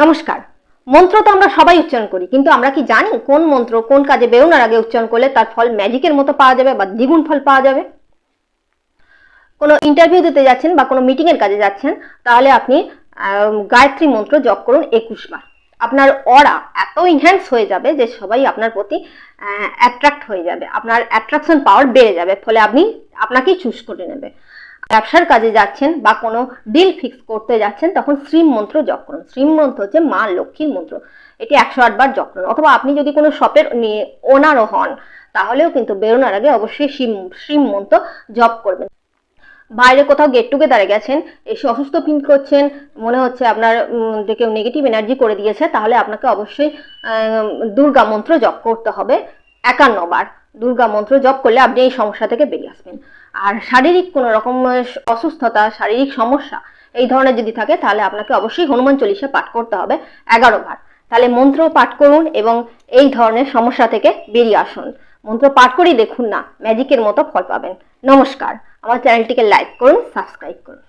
নমস্কার। মন্ত্র তো আমরা সবাই উচ্চারণ করি, কিন্তু আমরা কি জানি কোন মন্ত্র কোন কাজে বেরোনোর আগে উচ্চারণ করলে তার ফল ম্যাজিকের মতো পাওয়া যাবে বা দ্বিগুণ ফল পাওয়া যাবে? কোনো ইন্টারভিউ দিতে যাচ্ছেন বা কোনো মিটিং এর কাজে যাচ্ছেন, তাহলে আপনি গায়ত্রী মন্ত্র জপ করুন একুশ বার। আপনার অরা এত ইনহ্যান্স হয়ে যাবে যে সবাই আপনার প্রতি অ্যাট্রাক্ট হয়ে যাবে। আপনার অ্যাট্রাকশন পাওয়ার বেড়ে যাবে, ফলে আপনি আপনাকেই চুজ করে নেবে। ব্যবসার কাজে যাচ্ছেন বা কোনো ডিল ফিক্স করতে যাচ্ছেন, তখন শ্রীম মন্ত্র জপ করুন। শ্রীম মন্ত্র হচ্ছে মা লক্ষ্মীর মন্ত্র। এটি একশো আটবার জপ করুন। অথবা আপনি যদি কোনো শপের নিয়ে ওনারও হন, তাহলেও কিন্তু বেরোনোর আগে অবশ্যই শিব শ্রীম মন্ত্র জপ করবেন। বাইরে কোথাও গেট টুগেদারে গেছেন, এসে অসুস্থ ফিল করছেন, মনে হচ্ছে আপনার কেউ নেগেটিভ এনার্জি করে দিয়েছে, তাহলে আপনাকে অবশ্যই দুর্গা মন্ত্র জপ করতে হবে একান্ন বার। দুর্গা মন্ত্র জপ করলে আপনি এই সমস্যা থেকে বেরিয়ে আসবেন। আর শারীরিক কোনো রকম অসুস্থতা, শারীরিক সমস্যা এই ধরনের যদি থাকে, তাহলে আপনাকে অবশ্যই হনুমান চল্লিশা পাঠ করতে হবে এগারো বার। তাহলে মন্ত্র পাঠ করুন এবং এই ধরনের সমস্যা থেকে বেরিয়ে আসুন। মন্ত্র পাঠ করেই দেখুন না ম্যাজিকের মতো ফল পাবেন। নমস্কার, আমার চ্যানেলটিকে লাইক করুন সাবস্ক্রাইব করুন।